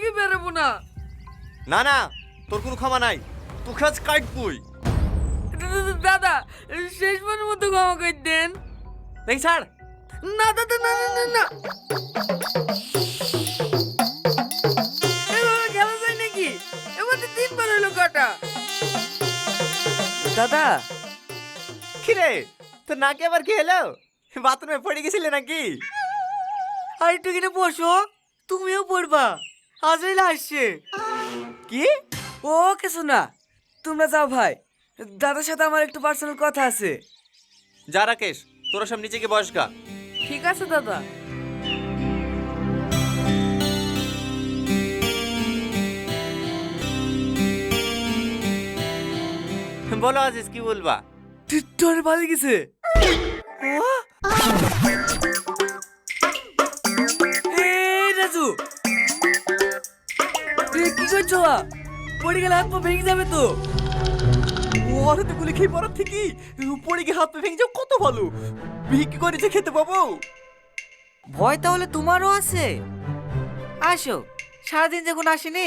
থেকে বেরোবো না। না না তোর কোনো ক্ষমা নাই। তোকে আজ কাটবই দাদা শেষবারের মতো ক্ষমা করে দেন। দেখ স্যার না দাদা না না না না। এভাবে খেলা যায় নাকি? এবার তো তিনবার হলো কাটা। দাদা কিরে তোর নাকে আবার কি হলো? বাথরুমে পড়ে গেছিলে নাকি? আর একটু কিনে বসো তুমিও পড়বা। আজরাইল আসছে কি? ও কিছু না তোমরা যাও ভাই। দাদার সাথে আমার একটু পার্সোনাল কথা আছে। যা রাকেশ তোরা সব গিয়ে বসগা ঠিক আছে দাদা। বলো আজিজ কি বলবা? টরে পালিয়ে গেছে? পড়ে গেলে হাত পা ভেঙে যাবে তো। ওরে তো গুলি খেয়ে পড়ার থেকে পড়ে গিয়ে হাত পা ভেঙে যাও কত ভালো। ভিক্ষি করে যে খেতে পাবো ভয় তাহলে তোমারও আছে? আসো সারাদিন যখন আসেনি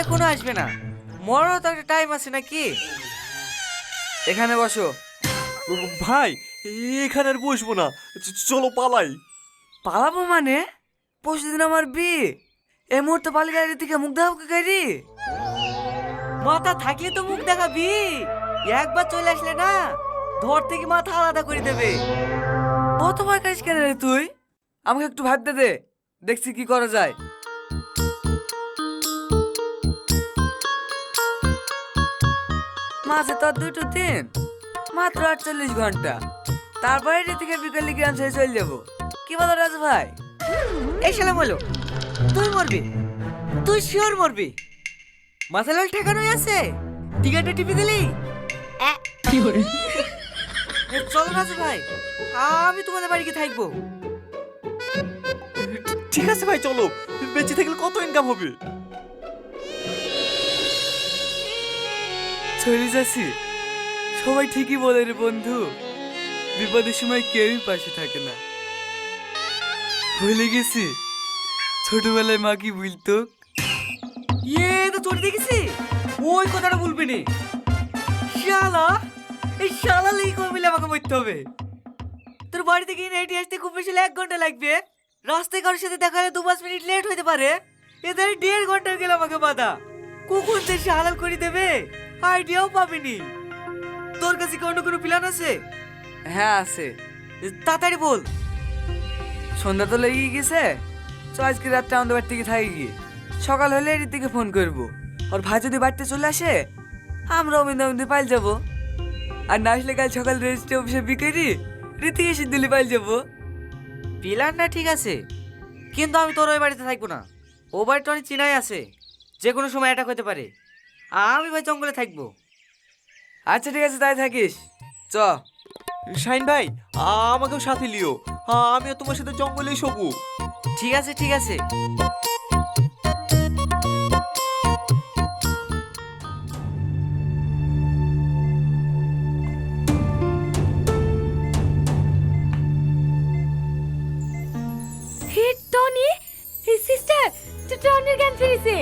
এখনও আসবে না। মরারও তো একটা টাইম আছে নাকি? এখানে বসো। ভাই এখানে আর বসবো না। চলো পালাই। পালাবো মানে? পরশুদিন আমার বিয়ে। এই মুহূর্তে পালি গাড়ি থেকে মুখ দেখাবো গাড়ি? মাথা থাকলে তো মুখ দেখাবি। একবার চলে আসলে না, ধর থেকে মাথা আলাদা করে দেবে। কত ভয় করিস কেন রে তুই? আমাকে একটু ভাবতে দে দেখছি কি করা যায়। মাসে তো দুটো দিন, মাত্র আটচল্লিশ ঘণ্টা। তারপরে রে থেকে বিকেলে গ্রাম ছেড়ে চলে যাব। কি বলো রাজু ভাই? এই শালা বলো তুই মরবি? তুই শিওর মরবি? মাথা লাল ঠেকানোই আছে। টিকাটা টিপে দিলি? চলো রাজু ভাই আমি তোমাদের বাড়িতে থাকব। ঠিক আছে ভাই চলো। বেঁচে থাকলে কত ইনকাম হবে? চলে যাচ্ছি। সবাই ঠিকই বলে রে বন্ধু বিপদের সময় কেউই পাশে থাকে না। ভুলে গেছি ছোটবেলায় মা কি বলতো? ইয়ে দেখেছি? ওই কথাটা বলবি নি। শালা এই শালা লেগে করে মিলে আমাকে মরতে হবে। তোর বাড়ি থেকে হেঁটে আসতে খুব বেশি এক ঘণ্টা লাগবে। রাস্তায় কারোর সাথে দেখা হলে দু পাঁচ মিনিট লেট হতে পারে। এদের দেড় ঘণ্টা গেল আমাকে বাধা। কুকুর দেশে হালাল করে দেবে আইডিয়াও পাবিনি। তোর কাছে কি অন্য কোনো প্ল্যান আছে? হ্যাঁ আছে। তাড়াতাড়ি বল। সন্ধ্যা তো লেগে গেছে। চ আজকে রাতটা আমাদের বাড়ি থেকে থাকি গিয়ে। সকাল হলে এর দিকে ফোন করব। আর ভাই যদি বাড়িতে চলে আসে আমরা অমিন্দা অমিন্দে পাইল যাব। আর না আসলে কাল সকাল রেজিস্ট্রি অফিসে বিকেরি রীতি এসে দিল্লি পাইল যাব। প্ল্যানটা ঠিক আছে কিন্তু আমি তোর ওই বাড়িতে থাকব না। ও বাড়িটা অনেক চিনাই আছে যে কোনো সময় অ্যাটাক হতে পারে। আমি ভাই জঙ্গলে থাকব। আচ্ছা ঠিক আছে তাই থাকিস। চ। শাইন ভাই আমাকেও সাথে লিও। আমিও তোমার সাথে জঙ্গলেই শোবো। ঠিক আছে ঠিক আছে। টনির জ্ঞান ফিরেছে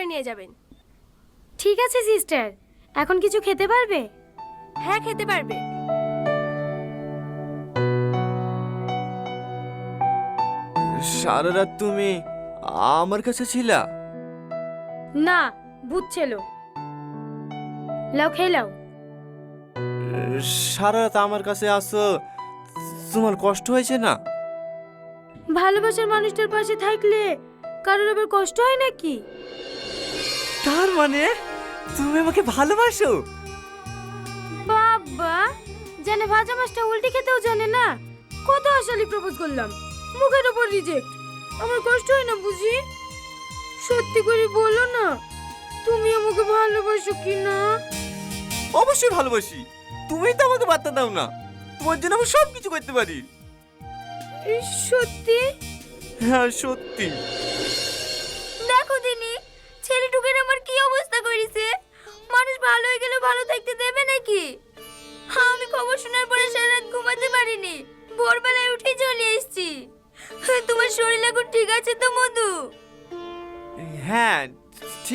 করে নিয়ে যাবেন। ঠিক আছে সিস্টার। এখন কিছু খেতে পারবে? হ্যাঁ খেতে পারবে। সারা রাত তুমি আমার কাছে ছিলা? না বুঝছিল লাও খেয়ে লাও। সারা রাত আমার কাছে আসো তোমার কষ্ট হয়েছে না? ভালোবাসার মানুষটার পাশে থাকলে কারোর আবার কষ্ট হয় নাকি? তার মানে তুমি আমাকে ভালোবাসো? বাবা জানে ভাজা মাছটা উল্টে খেতেও জানে না। কত আসলে প্রপোজ করলাম। মুখের উপর রিজেক্ট আমার কষ্ট হয় না বুঝি? সত্যি করে বলো না তুমি আমাকে ভালোবাসো কি না? অবশ্যই ভালোবাসি। তুমি তো আমাকে বার্তা দাও না। তোমার জন্য আমি সব কিছু করতে পারি। সত্যি? হ্যাঁ সত্যি। দেখো দিনি ছেলেটুকের আমার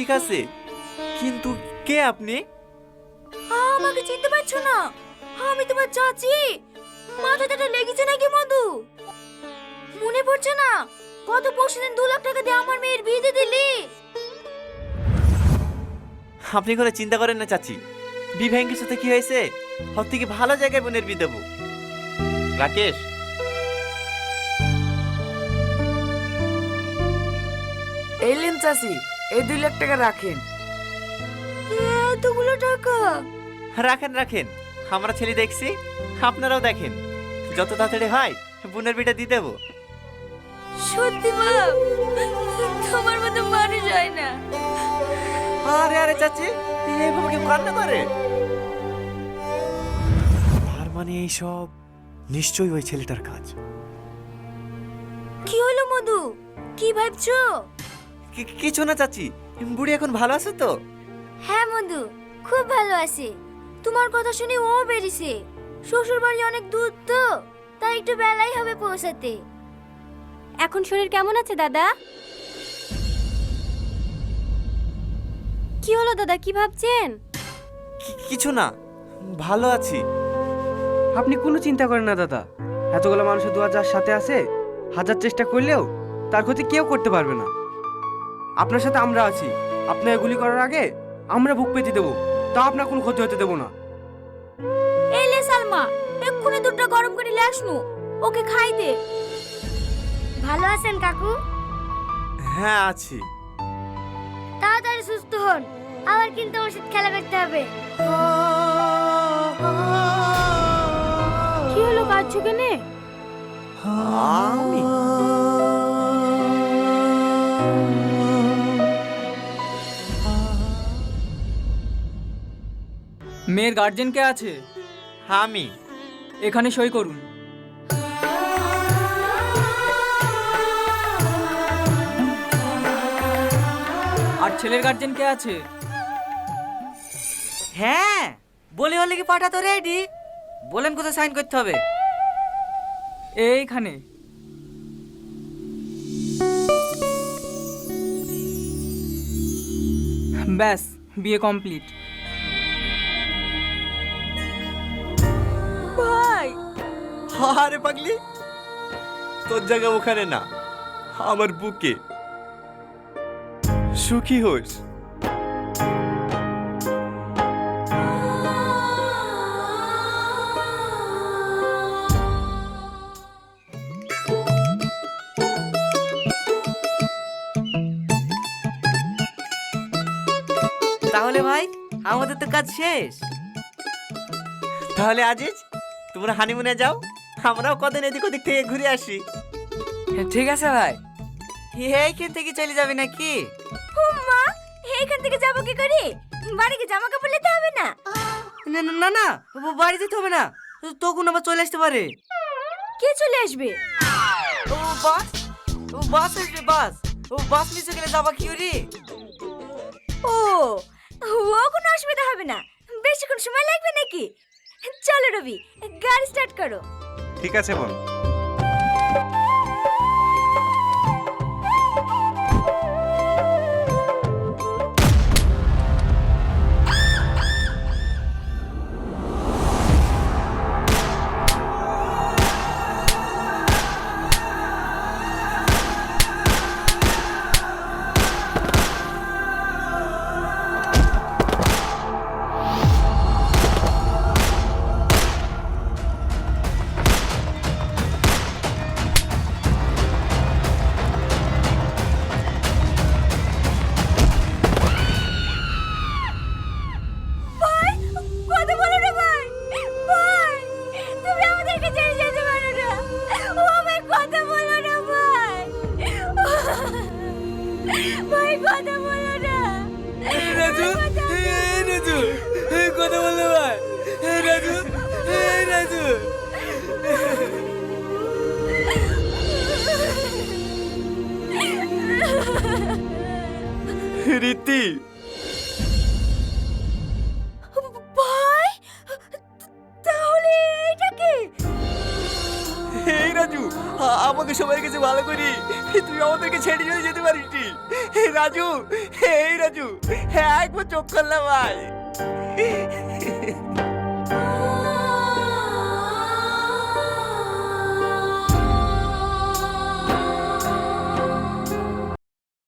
ঠিক আছে। কিন্তু কে আপনি? আমাকে চিনতে পারছ না। আমি তোমার চাচি। মাথাটা লেগেছে নাকি মধু? মনে পড়ছে না। গত পরশুদিন দু লাখ টাকা দিয়ে আমার মেয়ের বিয়ে দিয়ে দিলি। আপনি কোনো চিন্তা করেন না চাচি। বিভ্যাঙ্গের সাথে কি হয়েছে? সব থেকে ভালো জায়গায় বোনের বিয়ে দেবো। রাকেশ। এলেন চাষি এই দুই লাখ টাকা রাখেন। এতগুলো টাকা? রাখেন রাখেন। আমরা ছেলে দেখছি আপনারাও দেখেন। যত তাড়াতাড়ি হয় বোনের বিটা দিয়ে দেবো। সত্যি মা? তোমার মতো মানুষ হয় না। আরে আরে চাচি এইভাবে কি কান্না করে? তার মানে এই সব নিশ্চয়ই ওই ছেলেটার কাজ। কি হলো মধু? কি ভাবছ? কিছু না চাচি বুড়ি এখন ভালো আছে তো? হ্যাঁ মধু খুব ভালো আছি। তোমার কথা শুনে ও বেরিয়েছে। শ্বশুর বাড়ি অনেক দূর তো তাই একটু বেলাই হবে পৌঁছাতে। এখন শরীর কেমন আছে দাদা? কি হলো দাদা কি ভাবছেন? কিছু না ভালো আছি। আপনি কোনো চিন্তা করেন না দাদা। এতগুলো মানুষের দু হাজার সাথে আছে হাজার চেষ্টা করলেও তার ক্ষতি কেউ করতে পারবে না। আপনার সাথে আমরা আছি। আপনার এগুলি করার আগে আমরা বুক পেতে দেবো। তা আপনার কোনো ক্ষতি হতে দেবো না। এই লে সালমা এক্ষুনি দুধটা গরম করে আসনু। ওকে খাই দে। ভালো আছেন কাকু? হ্যাঁ আছি। তাড়াতাড়ি সুস্থ হন। আবার কিন্তু ওষুধ খেলা করতে হবে। কি হলো কাঁদছো কেনে? আমি? গার্জেন কে আছে? আমি। এখানে সই করুন। আর ছেলের গার্জেন কে আছে? হ্যাঁ বলি হলে কি পাঠাতো রেডি বলেন কোথায় সাইন করতে হবে। এইখানে। ব্যাস বিয়ে কমপ্লিট আরে পাগলি। তোর জায়গা ওখানে না আমার বুকে। সুখী হোস। তাহলে ভাই আমাদের তো কাজ শেষ। তাহলে আজিজ তোমরা হানিমুনে যাও। আমরাও কদিন এদিক ওদিক থেকে ঘুরে আসি। ঠিক আছে ভাই। এইখান থেকে চলে যাবে নাকি? মা এইখান থেকে যাব কি করে? বাড়িতে জামা কাপড় নিতে হবে না? না না, না না ব- বাড়ি যেতে হবে না। তখন আবার চলে আসতে পারে। কে চলে আসবে? ও বাস ও বাস আসবে বাস। ও বাস মিশে গেলে যাবা কি রে ও ও কোনো অসুবিধা হবে না। বেশিক্ষণ সময় লাগবে নাকি? চলো রবি গাড়ি স্টার্ট করো। ঠিক আছে বোন আ- আমাকে সবাই কাছে ভালো করি। তুই আমাদেরকে ছেড়ে চলে যেতে পারিস হে রাজু এই রাজু হ্যাঁ একবার চোখ করলাম ভাই।